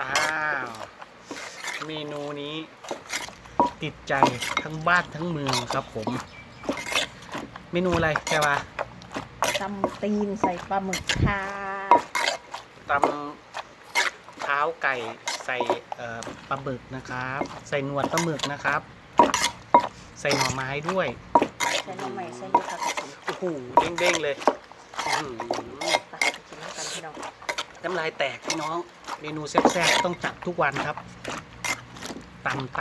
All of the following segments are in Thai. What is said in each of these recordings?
อ้าว เมนูนี้ ติดใจทั้งบ้านทั้งเมืองครับผม เมนูอะไรแค่ว่าตำตีนใส่ปลาหมึกค่ะตำเท้าไก่ใส่เอ่อปลาบึกนะครับ ใส่หนวดปลาหมึกนะครับ ใส่หน่อไม้ด้วย ใส่หน่อไม้ใส่ลูกผักกระถิ่นโอ้โหเด้งๆเลย อื้อหือตักไปกินแล้วกันพี่น้อง น้ำลายแตกพี่น้อง เมนูแซ่บๆต้องจัดทุกวันครับตำต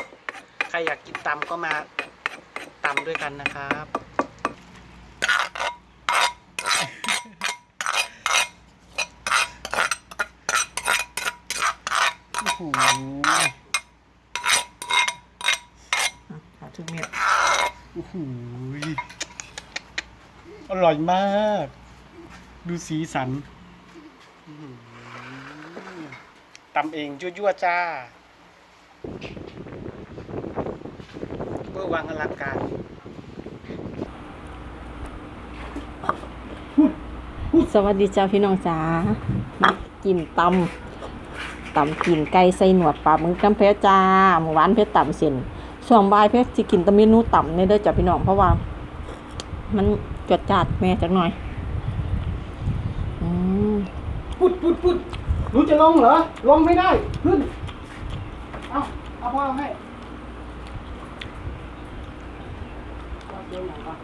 ำใครอยากกินตำก็มาตำด้วยกันนะครับโอ้โหอะเอาทุกเม็ดโอ้โหอร่อยมาก ดูสีสันอื้อหือ ตำเองยั่วๆจ้าเพื่อวางอลังการสวัสดีเจ้าพี่น้องจ๋ามากินตำตำกินไก่ใส่หนวดปลาหมึกน้ำเพชรจ้าเมื่อวานเพชรตำเส้นช่วงบ่ายเพชรจะกินตะเมนูตำเนี่ยเด้อจ้าพี่น้องเพราะว่า มันจดจัดแม่จักหน่อย อืม ปุดปุดปุดหนูจะลงเหรอ ลงไม่ได้ ขึ้น เอาเอาพ่อให้ว่าเสียวอย่างวะ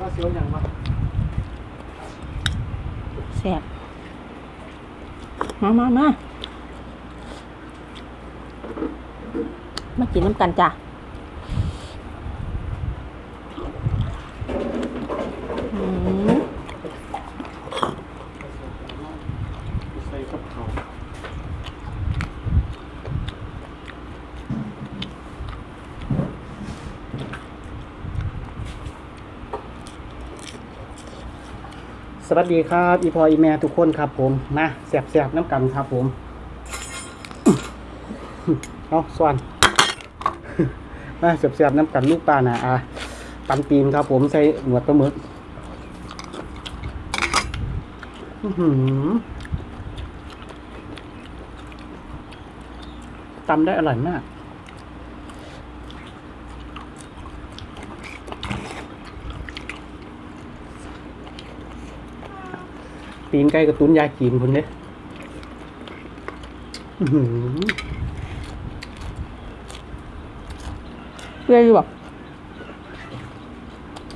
ว่าเสียวอย่างวะแซ่บมามามามากินน้ำกันจ้าอืม ใส่กับเขา สวัสดีครับอีพออีแม่ทุกคนครับผมมาแสบๆน้ำกันครับผมเอาส่วนมาแสบๆน้ำกันลูกปลาหนาอาตำตีนครับผมใส่หนวดปลาหมึกอื้อหือตำได้อร่อยมาก ตีนไก่กับตุ้นยาจีนคนเนี้ยอื้อหือเปรี้ยวอยู่บ่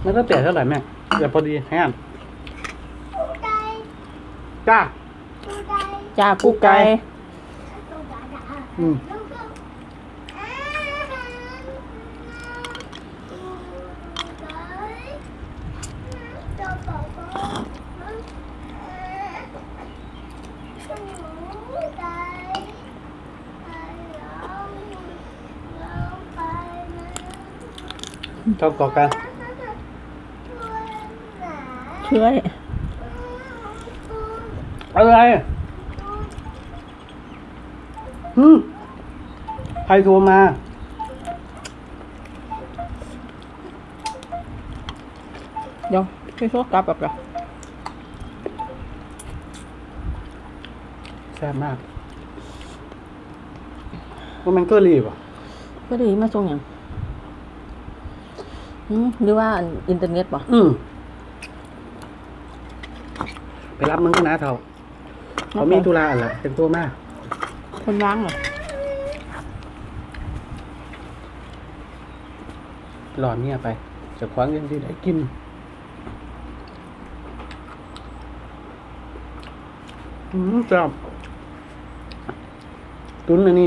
มันก็แต่เท่าไหร่แม่เดี๋ยวพอดีแห้งจ้า จ้ากูไก่อืม ชอบต่อกันเชื่อยอะไรฮึมใครโทรมาเดี๋ยวพี่โชคกลับแบบเดี๋ยวแซ่บมากว่ามันก็รีบอะก็ดีมาส่งอย่าง อืมหรือว่าอินเทอร์เน็ตบ่อืมไปรับมึงก็นะเท่าเขามีธุระอะไรเป็นตัวมาก คนว่างเหรอหลอนเนี่ยไป จะคว้างยังที่ไหนกินอืมจับตุ้นอันนี้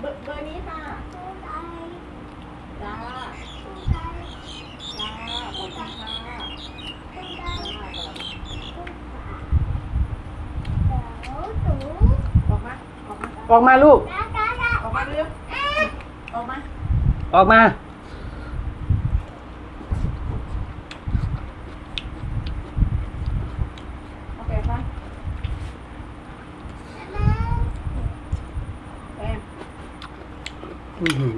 เบอร์นี้ค่ะจ้าจ้าขอบคุณค่ะออกมาออกมาออกมาลูก ออกมาเร็วออกมา ออกมา อื้อหือ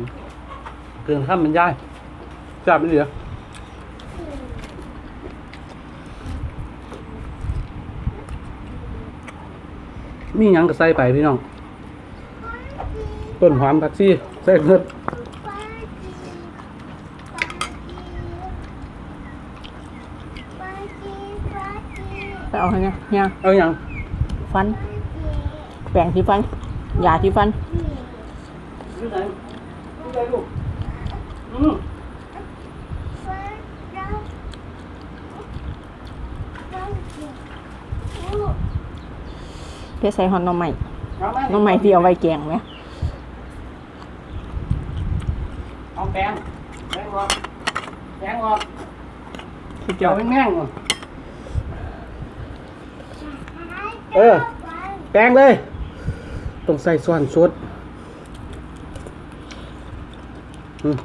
เกินข้ามมันได้จับไปเหลือมีหยังก็ใส่ไปพี่น้อง ต้นหอมผักชีใส่เงิดไปเอาให้เนี่ยเนี่ยเอาหยังฟัน แปรงที่ฟันยาที่ฟันอยู่ ไหนอยู่ไหนลูกอืมเพื่อใส่หอนหน้ำใหม่เอามาหน้ำใหม่ที่เอาไว้แกงไหมเอาแปรงแปรงออกแปรงออกเจียวแม่งๆก่อนเออ แปรงเลย ต้องใส่ส่วนสุดอืม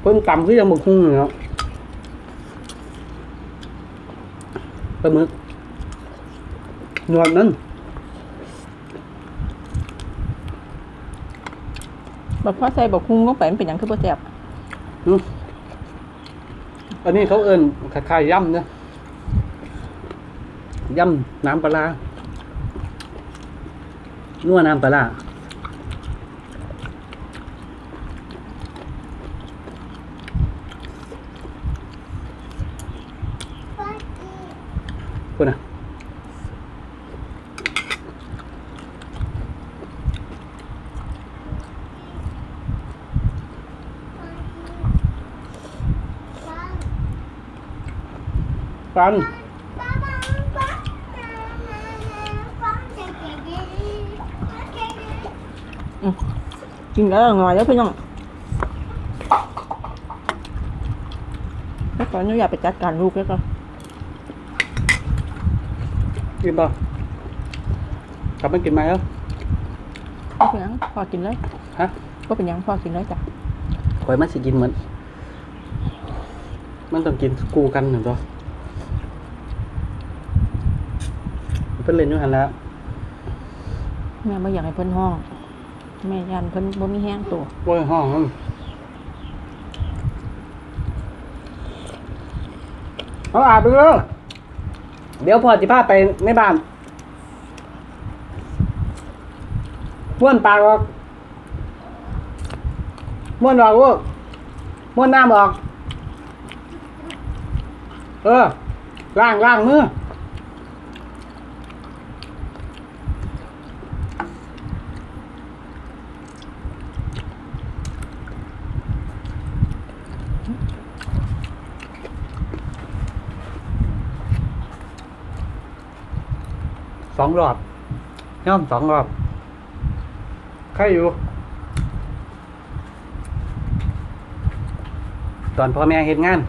เพิ่น ต่ำคือยังบกคุ้งอยู่เนาะปลาหมึกหนวดนั้นแบบพอใส่บอกคุ้งลงไปมันเป็นอย่างคือบ่แซ่บอืมอันนี้เขาเอิ้นคล้ายๆยำนะยำน้ำปลาร้านัวน้ำปลาร้า ฟันกินแล้วอร่อยแล้วพี่น้องแล้วตอนนี้อยากไปจัดการลูกแล้วก็กินป่ะกลับมากินไหมแล้วก็เป็นหยังพอกินเลยฮะก็เป็นหยังพอกินเลยจ้ะคอยมันสิกินเหมือน มันต้องกินกูกันหนึ่งตัว พิ่นเล่นอยู่หันแล้วแม่ไม่อยากให้เพิ่นห้อง แม่ยันเพิ่นบ่มีแห้งตัวโอ้ยห้องมันเอาอาบไปเลยเดี๋ยวพอจิพาไปในบ้านม้วนปากออกม้วนออกลูกม้วนน้ำออก เออล้างล้างมือ สองรอบย่อมสองรอบใครอยู่ ตอนพ่อแม่เห็นงาน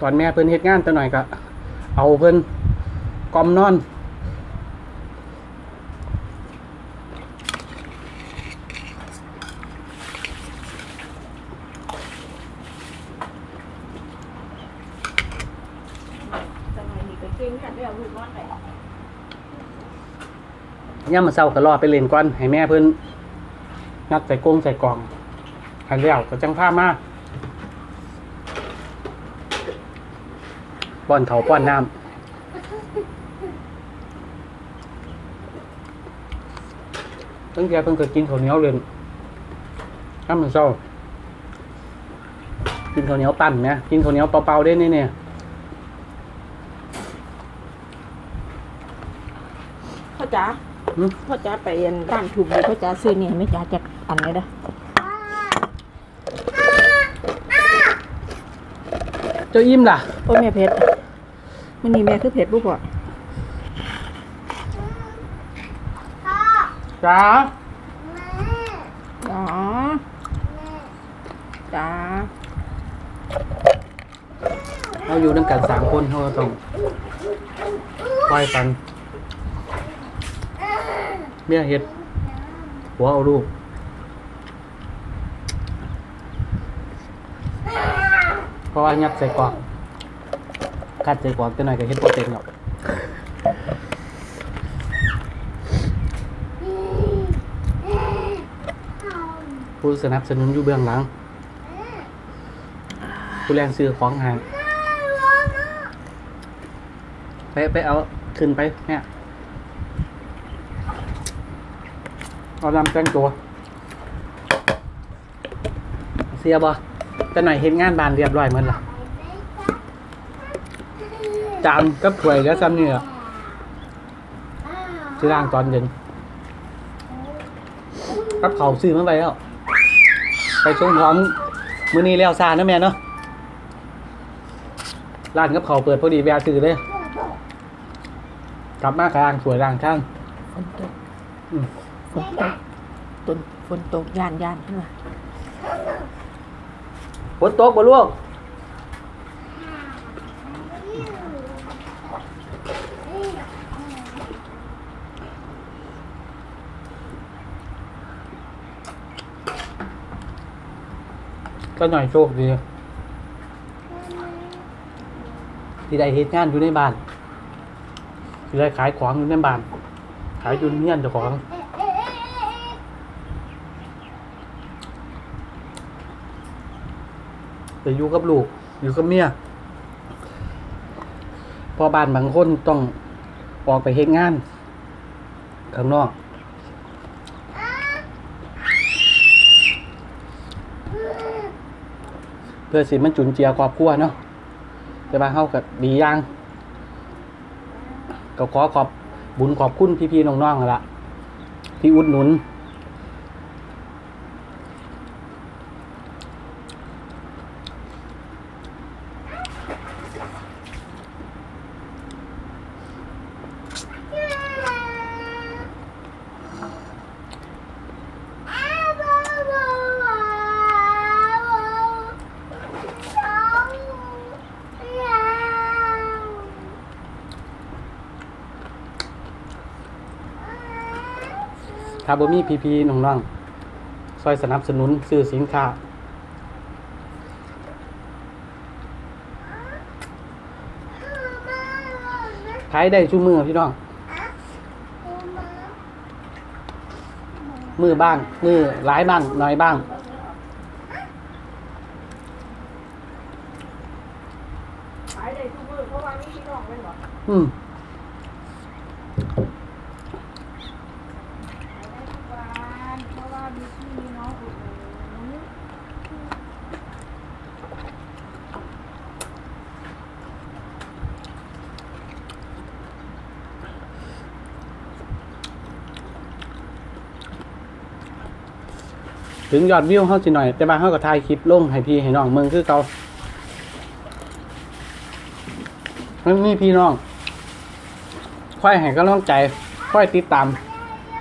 ตอนแม่เพิ่นเฮ็ดงานตัวหน่อยก็ เอาเพิ่นกอมนอน สมัยนี้ก็เก่งกันแล้วลูกนอนไป ย่ามาเศร้าก็รอไปเล่นก่อน ให้แม่เพิ่นนัดใส่กงใส่กล่องให้แล้วก็จังผ้ามาป้อนเขาป้อนน้ำตั้งแต่เพิ่นก็กินข้าวเหนียวเล่นย่ามมาเศร้ากินข้าวเหนียวปั่นนะกินข้าวเหนียวเปล่าๆได้เนี่ย่อจ๋าพ่อจ๋าไปเรียนร้านถูกดีพ่อจ๋าซื้อเนี่ยไม่จ๋าจะอันไหนด้วเจะอิ่มล่ะ โอ้ยแม่เพชรมันนี่แม่คือเพชรบุกอะจ๋า อ๋อจ๋าเราอยู่ด้วยกันสามคนเขาก็ต้องคอยฟัง เมียเฮ็ดหัวเอาลูกเพราะว่ายัดใส่กรอกกัดใส่กรอกจะหน่อยก็เฮ็ดโปรตีนหรอกผู้สนับสนุนอยู่เบื้องหลัง ผู้แรงซื้อของหางไปไปเอา ขึ้นไปเนี่ย เอานำแต่งตัว เสียบ่แต่หน่อยเห็นงานบานเรียบร้อยหมันละจานกับถ้วยแล้วซ้ำนี่อะซื้อร่างตอนเย็นกับเขาวซื้อมาไปแล้ว ไปชงพร้อมมื้อนี้แล้วซานะแม่เนาะร้านกับเขาวเปิดพอดีแวะซื้อเลย กลับมากลางสวยร่างช่างฝนตกอืมฝ นตกตนฝนตกย่านย่านขึ้นมาฝนตกบ่ลูกก็หน่อยโชคดี ที่ได้เหตุงานอยู่ในบ้านที่ได้ขายของอยู่ในบ้าน ขายอยู่เฮียนเจ้าของ แต่อยู่กับลูก อยู่กับเมียพอบ้านบางคนต้องออกไปเฮ็ดงาน ข้างนอกเพื่อสิมันจุนเจียครอบครัวเนาะแต่ว่าเฮากับดีอย่างก็ขอขอบบุญขอบคุณพี่ๆน้องๆนั่นละที่อุดหนุน ถ้าบ่มีพี่ๆน้องๆซอยสนับสนุนซื้อสินค้าขายได้ชั่วมือพี่น้อง มือบ้าง มือหลายบ้างน้อยบ้างขายได้ทุกมื้อเพราะว่ามีพี่น้องแม่นบ่ อืม เพราะว่ามีพี่มีน้องอุดหนุน ถึงยอดวิวเฮาสิหน่อย แต่ว่าเฮาก็ถ่ายคลิปลงให้พี่ให้น้องเมืองคือเก่ามันมีพี่น้องค่อยให้กำลังใจค่อยติดตาม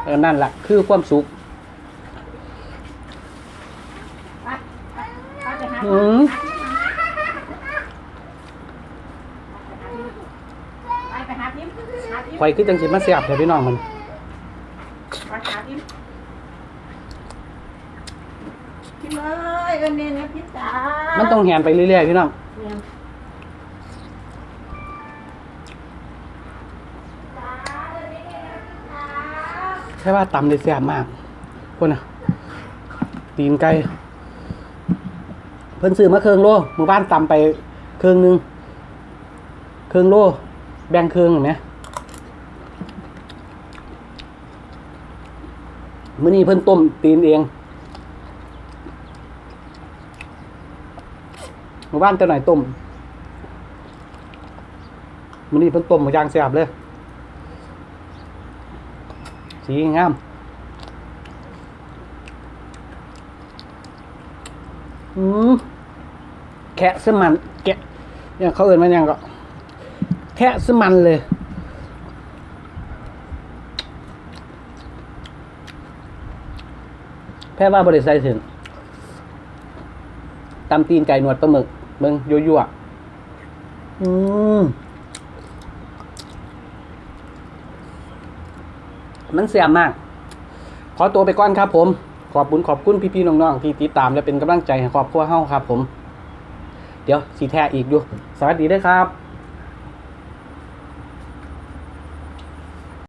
เออนั่นแหละคือความสุขไปไปไปหาอืมไปไปหาพิมพ์หาพิมพ์ข่อยคือจังสิมาเสียบให้พี่น้องมันไปหา พิมพ์พิมพ์เอ้ยเอิ้นเนนะพิมพ์จ๋ามันต้องแหนไปเรื่อยๆพี่น้องเนี่ยจ๋าเอิ้นเนนะพิมพ์จ๋าแค่ว่าตำได้แซ่บมากคนน่ะ ตีนไก่เพิ่นซื้อมาเครื่องโลหมู่บ้านตำไปเครื่องหนึงเครื่องโลแบ่งเครื่องเห็นไหมมื้อนี้เพิ่นต้มตีนเอง หมู่บ้านเจ้าหนต้มมื้อนี้เพิ่นต้มมาย่างแซ่บเลย สีงาม อืมแคะสมัน แกะเนี่ยเขาเอ่นมันยังก็แคะสมันเลยแพ้ว่าบริใส่ถึงตำตีนไก่หนวดปลาหมึก เบิ่งยั่วๆอืมมันเสียมาก ขอตัวไปก่อนครับผม ขอบคุณขอบคุณพี่ๆน้องๆที่ติดตามและเป็นกำลังใจให้ครอบครัวเฮาครับผม เดี๋ยวสีแท้อีกอยู่ สวัสดีด้วยครับ